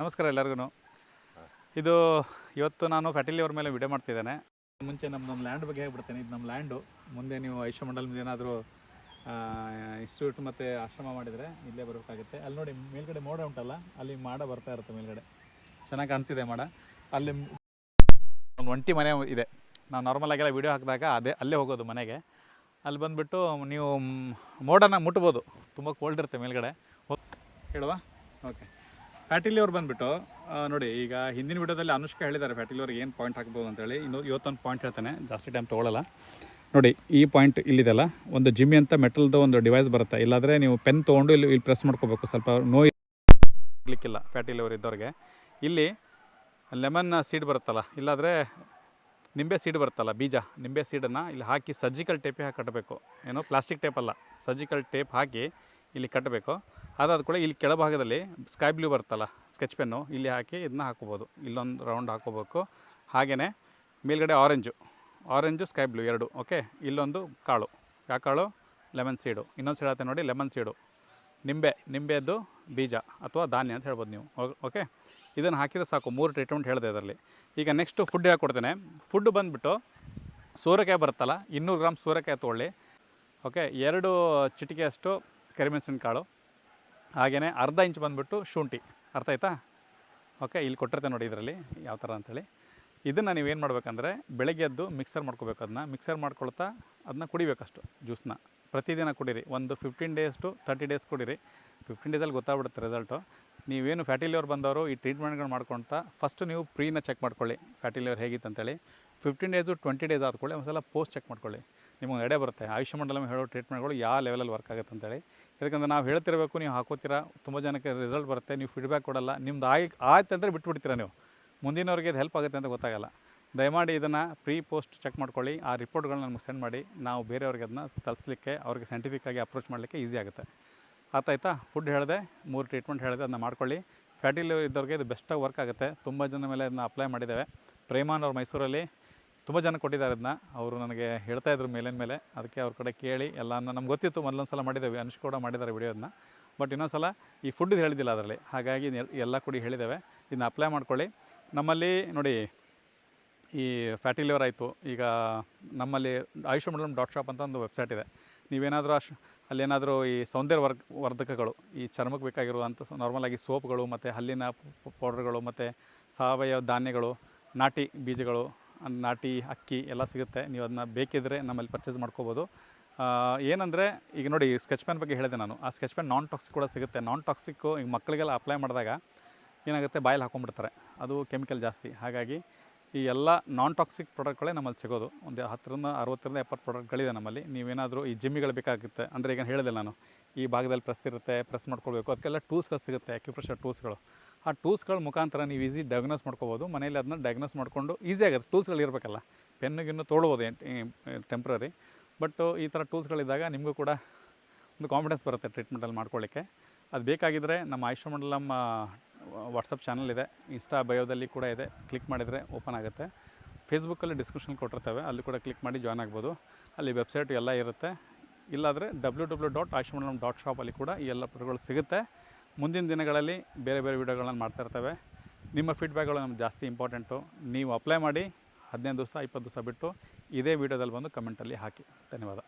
ನಮಸ್ಕಾರ ಎಲ್ಲರಿಗೂ ಇದು ಇವತ್ತು ನಾನು ಫ್ಯಾಟಿಲಿ ಅವ್ರ ಮೇಲೆ ವಿಡಿಯೋ ಮಾಡ್ತಿದ್ದೇನೆ. ಮುಂಚೆ ನಮ್ಮ ನಮ್ಮ ಲ್ಯಾಂಡ್ ಬಗ್ಗೆ ಹೇಳ್ಬಿಡ್ತೇನೆ. ಇದು ನಮ್ಮ ಲ್ಯಾಂಡು ಮುಂದೆ ನೀವು ಐಶ್ವ ಮಂಡಲ್ ಏನಾದರೂ ಇನ್ಸ್ಟಿಟ್ಯೂಟ್ ಮತ್ತು ಆಶ್ರಮ ಮಾಡಿದರೆ ಇಲ್ಲೇ ಬರಬೇಕಾಗುತ್ತೆ. ಅಲ್ಲಿ ನೋಡಿ ಮೇಲ್ಗಡೆ ಮೋಡ ಉಂಟಲ್ಲ, ಅಲ್ಲಿ ಮಾಡ ಬರ್ತಾ ಇರುತ್ತೆ ಮೇಲ್ಗಡೆ. ಚೆನ್ನಾಗಿ ಕಾಣ್ತಿದೆ ಮಾಡ. ಅಲ್ಲಿ ಒಂದು ಒಂಟಿ ಮನೆ ಇದೆ. ನಾವು ನಾರ್ಮಲ್ ಆಗೆಲ್ಲ ವಿಡಿಯೋ ಹಾಕಿದಾಗ ಅದೇ ಅಲ್ಲೇ ಹೋಗೋದು ಮನೆಗೆ. ಅಲ್ಲಿ ಬಂದುಬಿಟ್ಟು ನೀವು ಮೋಡನ ಮುಟ್ಬೋದು. ತುಂಬ ಕೋಲ್ಡ್ ಇರುತ್ತೆ ಮೇಲ್ಗಡೆ. ಹೇಳುವ? ಓಕೆ ಫ್ಯಾಟಿಲಿ ಅವ್ರು ಬಂದ್ಬಿಟ್ಟು ನೋಡಿ, ಈಗ ಹಿಂದಿನ ವಿಡಿಯೋದಲ್ಲಿ ಅನುಷ್ಕಾ ಹೇಳಿದ್ದಾರೆ ಫ್ಯಾಟಿಲಿ ಅವ್ರಿಗೆ ಏನು ಪಾಯಿಂಟ್ ಹಾಕ್ಬೋದು ಅಂತೇಳಿ ಇನ್ನು ಇವತ್ತೊಂದು ಪಾಯಿಂಟ್ ಹೇಳ್ತಾನೆ. ಜಾಸ್ತಿ ಟೈಮ್ ತೊಗೊಳ್ಳಲ್ಲ ನೋಡಿ, ಈ ಪಾಯಿಂಟ್ ಇಲ್ಲಿದೆಲ್ಲ ಒಂದು ಜಿಮ್ಮಿ ಅಂತ ಮೆಟಲ್ದು ಒಂದು ಡಿವೈಸ್ ಬರುತ್ತೆ. ಇಲ್ಲಾಂದರೆ ನೀವು ಪೆನ್ ತೊಗೊಂಡು ಇಲ್ಲಿ ಇಲ್ಲಿ ಪ್ರೆಸ್ ಮಾಡ್ಕೋಬೇಕು. ಸ್ವಲ್ಪ ನೋಯಿ ಇರ್ಲಿಕ್ಕಿಲ್ಲ ಫ್ಯಾಟಿ ಲಿವರ್ ಇದ್ದವ್ರಿಗೆ. ಇಲ್ಲಿ ಲೆಮನ್ ಸೀಡ್ ಬರುತ್ತಲ್ಲ, ಇಲ್ಲಾದರೆ ನಿಂಬೆ ಸೀಡ್ ಬರುತ್ತಲ್ಲ, ಬೀಜ, ನಿಂಬೆ ಸೀಡನ್ನು ಇಲ್ಲಿ ಹಾಕಿ ಸರ್ಜಿಕಲ್ ಟೇಪೇ ಹಾಕಿ ಕಟ್ಟಬೇಕು. ಏನೋ ಪ್ಲಾಸ್ಟಿಕ್ ಟೇಪ್ ಅಲ್ಲ ಸರ್ಜಿಕಲ್ ಟೇಪ್ ಹಾಕಿ ಇಲ್ಲಿ ಕಟ್ಟಬೇಕು. ಅದಾದ ಕೂಡ ಇಲ್ಲಿ ಕೆಳಭಾಗದಲ್ಲಿ ಸ್ಕೈ ಬ್ಲೂ ಬರುತ್ತಲ್ಲ, ಸ್ಕೆಚ್ ಪೆನ್ನು, ಇಲ್ಲಿ ಹಾಕಿ ಇದನ್ನ ಹಾಕೋಬೋದು. ಇಲ್ಲೊಂದು ರೌಂಡ್ ಹಾಕೋಬೇಕು ಹಾಗೆಯೇ ಮೇಲ್ಗಡೆ ಆರೆಂಜು ಆರೆಂಜು, ಸ್ಕೈ ಬ್ಲೂ ಎರಡು, ಓಕೆ? ಇಲ್ಲೊಂದು ಕಾಳು. ಯಾವ ಕಾಳು? Lemon seed. ಇನ್ನೊಂದು ಸೀಡ್ ನೋಡಿ, ಲೆಮನ್ ಸೀಡು. ನಿಂಬೆ, ನಿಂಬೆದ್ದು ಬೀಜ ಅಥವಾ ಧಾನ್ಯ ಅಂತ ಹೇಳ್ಬೋದು ನೀವು ಓಕೆ? ಇದನ್ನು ಹಾಕಿದ್ರೆ ಸಾಕು, ಮೂರು ಟ್ರೀಟ್ಮೆಂಟ್ ಹೇಳಿದೆ ಅದರಲ್ಲಿ ಈಗ ನೆಕ್ಸ್ಟು ಫುಡ್ ಹೇಳ್ಕೊಡ್ತೇನೆ. ಫುಡ್ ಬಂದುಬಿಟ್ಟು ಸೋರೆಕಾಯಿ ಬರುತ್ತಲ್ಲ, ಇನ್ನೂರು ಗ್ರಾಮ್ ಸೋರೆಕಾಯಿ ತೊಗೊಳ್ಳಿ, ಓಕೆ? ಎರಡು ಚಿಟಿಕೆಯಷ್ಟು ಕರಿಮೆಣಸಿನಕಾಳು ಹಾಗೆಯೇ ಅರ್ಧ ಇಂಚ್ ಬಂದುಬಿಟ್ಟು ಶುಂಠಿ. ಅರ್ಥ ಆಯ್ತಾ? ಓಕೆ, ಇಲ್ಲಿ ಕೊಟ್ಟಿರ್ತೇನೆ ನೋಡಿ ಇದರಲ್ಲಿ, ಯಾವ ಥರ ಅಂಥೇಳಿ ಇದನ್ನು ನೀವೇನು ಮಾಡಬೇಕಂದ್ರೆ, ಬೆಳಗ್ಗೆ ಎದ್ದು ಮಿಕ್ಸರ್ ಮಾಡ್ಕೋಬೇಕು ಅದನ್ನ. ಮಿಕ್ಸರ್ ಮಾಡ್ಕೊಳ್ತಾ ಅದನ್ನ ಕುಡಿಬೇಕಷ್ಟು ಜ್ಯೂಸ್ನ ಪ್ರತಿದಿನ ಕುಡೀರಿ. ಒಂದು fifteen days to thirty days ಕುಡೀರಿ. ಫಿಫ್ಟೀನ್ ಡೇಸಲ್ಲಿ ಗೊತ್ತಾಗ್ಬಿಡುತ್ತೆ ರಿಸಲ್ಟು ನೀವೇನು ಫ್ಯಾಟಿ ಲಿವರ್ ಬಂದವರು ಈ ಟ್ರೀಟ್ಮೆಂಟ್ಗಳು ಮಾಡ್ಕೊಳ್ತಾ ಫಸ್ಟ್ ನೀವು ಪ್ರೀನ ಚೆಕ್ ಮಾಡ್ಕೊಳ್ಳಿ. ಫ್ಯಾಟಿ ಲಿವರ್ ಹೇಗಿತ್ತು ಅಂತೇಳಿ ಫಿಫ್ಟೀನ್ ಡೇಸು ಟ್ವೆಂಟಿ ಡೇಸ್ ಆದ್ಕೊಳ್ಳಿ ಒಂದು ಸಲ ಪೋಸ್ಟ್ ಚೆಕ್ ಮಾಡ್ಕೊಳ್ಳಿ. ನಿಮಗೆ ಎಡೆ ಬರುತ್ತೆ. ಆಯುಷ್ಯ ಮಂಡಲಂ ಹೇಳೋ ಟ್ರೀಟ್ಮೆಂಟ್ಗಳು ಯಾವ ಲೆವೆಲಲ್ಲಿ ವರ್ಕ್ ಆಗುತ್ತೆ ಅಂತೇಳಿ. ಯಾಕಂದರೆ ನಾವು ಹೇಳ್ತಿರಬೇಕು, ನೀವು ಹಾಕೋತೀರಾ, ತುಂಬ ಜನಕ್ಕೆ ರಿಸಲ್ಟ್ ಬರುತ್ತೆ, ನೀವು ಫೀಡ್ಬ್ಯಾಕ್ ಕೊಡಲ್ಲ, ನಿಮ್ದು ಆಯ್, ಆಯ್ತು ಅಂದರೆ ಬಿಟ್ಬಿಡ್ತೀರಾ ನೀವು. ಮುಂದಿನವ್ರಿಗೆ ಇದು ಹೆಲ್ಪ್ ಆಗುತ್ತೆ ಅಂತ ಗೊತ್ತಾಗಲ್ಲ. ದಯಮಾಡಿ ಇದನ್ನು ಪ್ರೀ ಪೋಸ್ಟ್ ಚೆಕ್ ಮಾಡ್ಕೊಳ್ಳಿ, ಆ ರಿಪೋರ್ಟ್ಗಳನ್ನ ನಮಗೆ ಸೆಂಡ್ ಮಾಡಿ, ನಾವು ಬೇರೆಯವ್ರಿಗೆ ಅದನ್ನ ತಲುಪಿಸಲಿಕ್ಕೆ, ಅವ್ರಿಗೆ ಸೈಂಟಿಫಿಕ್ ಆಗಿ ಅಪ್ರೋಚ್ ಮಾಡಲಿಕ್ಕೆ ಈಸಿ ಆಗುತ್ತೆ. ಆಯ್ತಾ? ಫುಡ್ ಹೇಳಿದೆ, ಮೂರು ಟ್ರೀಟ್ಮೆಂಟ್ ಹೇಳಿದೆ, ಅದನ್ನ ಮಾಡ್ಕೊಳ್ಳಿ. ಫ್ಯಾಟಿ ಲಿವರ್ ಇದ್ದವ್ರಿಗೆ ಇದು ಬೆಸ್ಟಾಗಿ ವರ್ಕ್ ಆಗುತ್ತೆ. ತುಂಬ ಜನ ಮೇಲೆ ಅದನ್ನ ಅಪ್ಲೈ ಮಾಡಿದ್ದೇವೆ. ಪ್ರೇಮಾನ್ ಅವ್ರು ಮೈಸೂರಲ್ಲಿ ತುಂಬ ಜನ ಕೊಟ್ಟಿದ್ದಾರೆ ಅದನ್ನ. ಅವರು ನನಗೆ ಹೇಳ್ತಾ ಇದ್ರು ಮೇಲಿನ ಮೇಲೆ. ಅದಕ್ಕೆ ಅವ್ರ ಕಡೆ ಕೇಳಿ ಎಲ್ಲ ನಮ್ಗೆ ಗೊತ್ತಿತ್ತು ಮೊದಲೊಂದು ಸಲ ಮಾಡಿದ್ದೇವೆ. ಅನುಷ್ ಕೂಡ ಮಾಡಿದ್ದಾರೆ ವಿಡಿಯೋದನ್ನ ಬಟ್ ಇನ್ನೊಂದು ಸಲ ಈ ಫುಡ್ ಹೇಳಿದ್ದಿಲ್ಲ ಅದರಲ್ಲಿ. ಹಾಗಾಗಿ ಎಲ್ಲ ಕೂಡಿ ಹೇಳಿದ್ದೇವೆ. ಇದನ್ನ ಅಪ್ಲೈ ಮಾಡ್ಕೊಳ್ಳಿ. ನಮ್ಮಲ್ಲಿ ನೋಡಿ, ಈ ಫ್ಯಾಟಿ ಲಿವರ್ ಆಯಿತು. ಈಗ ನಮ್ಮಲ್ಲಿ ಆಯುಷ್ ಮಂಡಲಂ ಡಾಟ್ ಶಾಪ್ ಅಂತ ಒಂದು ವೆಬ್ಸೈಟ್ ಇದೆ. ನೀವೇನಾದರೂ ಅಶ್ ಅಲ್ಲೇನಾದರೂ ಈ ಸೌಂದರ್ಯ ವರ್ಗ ವರ್ಧಕಗಳು, ಈ ಚರ್ಮಕ್ಕೆ ಬೇಕಾಗಿರುವಂಥ ನಾರ್ಮಲಾಗಿ ಸೋಪ್ಗಳು, ಮತ್ತು ಹಲ್ಲಿನ ಪೌಡ್ರ್ಗಳು, ಮತ್ತು ಸಾವಯವ ಧಾನ್ಯಗಳು, ನಾಟಿ ಬೀಜಗಳು ನಾಟಿ, ಅಕ್ಕಿ ಎಲ್ಲ ಸಿಗುತ್ತೆ. ನೀವು ಅದನ್ನ ಬೇಕಿದ್ದರೆ ನಮ್ಮಲ್ಲಿ ಪರ್ಚೇಸ್ ಮಾಡ್ಕೋಬೋದು. ಏನಂದರೆ, ಈಗ ನೋಡಿ ಸ್ಕೆಚ್ ಪೆನ್ ಬಗ್ಗೆ ಹೇಳಿದೆ ನಾನು. ಆ ಸ್ಕೆಚ್ ಪೆನ್ ನಾನ್ ಟಾಕ್ಸಿಕ್ ಕೂಡ ಸಿಗುತ್ತೆ. ನಾನ್ ಟಾಕ್ಸಿಕ್ಕು ಈಗ ಮಕ್ಕಳಿಗೆಲ್ಲ ಅಪ್ಲೈ ಮಾಡಿದಾಗ ಏನಾಗುತ್ತೆ? ಬಾಯಲ್ಲಿ ಹಾಕೊಂಡ್ಬಿಡ್ತಾರೆ. ಅದು ಕೆಮಿಕಲ್ ಜಾಸ್ತಿ. ಹಾಗಾಗಿ ಈ ಎಲ್ಲ ನಾನ್ ಟಾಕ್ಸಿಕ್ ಪ್ರಾಡಕ್ಟ್ಗಳೇ ನಮ್ಮಲ್ಲಿ ಸಿಗೋದು. ಒಂದು ಹತ್ತರಿಂದ ಅರವತ್ತರಿಂದ ಎಪ್ಪತ್ತು ಪ್ರಾಡಕ್ಟ್ಗಳಿದೆ ನಮ್ಮಲ್ಲಿ. ನೀವೇನಾದರೂ ಈ ಜಿಮ್ಮಿಗಳು ಬೇಕಾಗುತ್ತೆ. ಅಂದರೆ ಈಗ ಹೇಳಿದೆ ನಾನು. ಈ ಭಾಗದಲ್ಲಿ ಪ್ರೆಸ್ ಇರುತ್ತೆ ಪ್ರೆಸ್ ಮಾಡ್ಕೊಳ್ಬೇಕು. ಅದಕ್ಕೆಲ್ಲ ಟೂಲ್ಸ್ಗಳು ಸಿಗುತ್ತೆ. ಅಕ್ಯುಪ್ರೆಷರ್ ಟೂಲ್ಸ್ಗಳು ಆ ಟೂಲ್ಸ್ಗಳ ಮುಖಾಂತರ ನೀವು ಈಸಿ ಡಯಾಗ್ನೋಸ್ ಮಾಡ್ಕೋಬೋದು. ಮನೇಲಿ ಅದನ್ನ ಡಯಾಗ್ನೋಸ್ ಮಾಡಿಕೊಂಡು ಈಸಿ ಆಗುತ್ತೆ. ಟೂಲ್ಸ್ಗಳು ಇರಬೇಕಲ್ಲ. ಪೆನ್ನುಗಿನ್ನು ತೋಳ್ಬೋದು ಟೆಂಪ್ರರಿ. ಬಟ್ ಈ ಥರ ಟೂಲ್ಸ್ಗಳಿದ್ದಾಗ ನಿಮಗೂ ಕೂಡ ಒಂದು ಕಾನ್ಫಿಡೆನ್ಸ್ ಬರುತ್ತೆ ಟ್ರೀಟ್ಮೆಂಟಲ್ಲಿ ಮಾಡ್ಕೊಳ್ಳಿಕ್ಕೆ. ಅದು ಬೇಕಾಗಿದ್ದರೆ ನಮ್ಮ ಆಯುಷ್ಯ ಮಂಡಲಂ ವಾಟ್ಸಪ್ ಚಾನಲ್ ಇದೆ. ಇನ್ಸ್ಟಾ ಬಯೋದಲ್ಲಿ ಕೂಡ ಇದೆ. ಕ್ಲಿಕ್ ಮಾಡಿದರೆ ಓಪನ್ ಆಗುತ್ತೆ. ಫೇಸ್ಬುಕ್ಕಲ್ಲಿ ಡಿಸ್ಕ್ರಿಪ್ಷನ್ ಕೊಟ್ಟಿರ್ತವೆ. ಅಲ್ಲಿ ಕೂಡ ಕ್ಲಿಕ್ ಮಾಡಿ ಜಾಯ್ನ್ ಆಗ್ಬೋದು. ಅಲ್ಲಿ ವೆಬ್ಸೈಟ್ ಎಲ್ಲ ಇರುತ್ತೆ. ಇಲ್ಲಾದರೆ ಡಬ್ಲ್ಯೂ ಡಬ್ಲ್ಯೂ ಡಾಟ್ ಆಯುಷ್ಯ ಮಂಡಲಂ ಡಾಟ್ ಶಾಪಲ್ಲಿ ಕೂಡ ಈ ಎಲ್ಲ ಸಿಗುತ್ತೆ. ಮುಂದಿನ ದಿನಗಳಲ್ಲಿ ಬೇರೆ ಬೇರೆ ವೀಡಿಯೋಗಳನ್ನು ಮಾಡ್ತಾ ಇರ್ತವೆ. ನಿಮ್ಮ ಫೀಡ್ಬ್ಯಾಕ್ಗಳು ನಮ್ಗೆ ಜಾಸ್ತಿ ಇಂಪಾರ್ಟೆಂಟು ನೀವು ಅಪ್ಲೈ ಮಾಡಿ ಹದಿನೈದು ದಿವಸ, ಇಪ್ಪತ್ತು ದಿವಸ ಬಿಟ್ಟು ಇದೇ ವೀಡಿಯೋದಲ್ಲಿ ಬಂದು ಕಮೆಂಟಲ್ಲಿ ಹಾಕಿ. ಧನ್ಯವಾದ.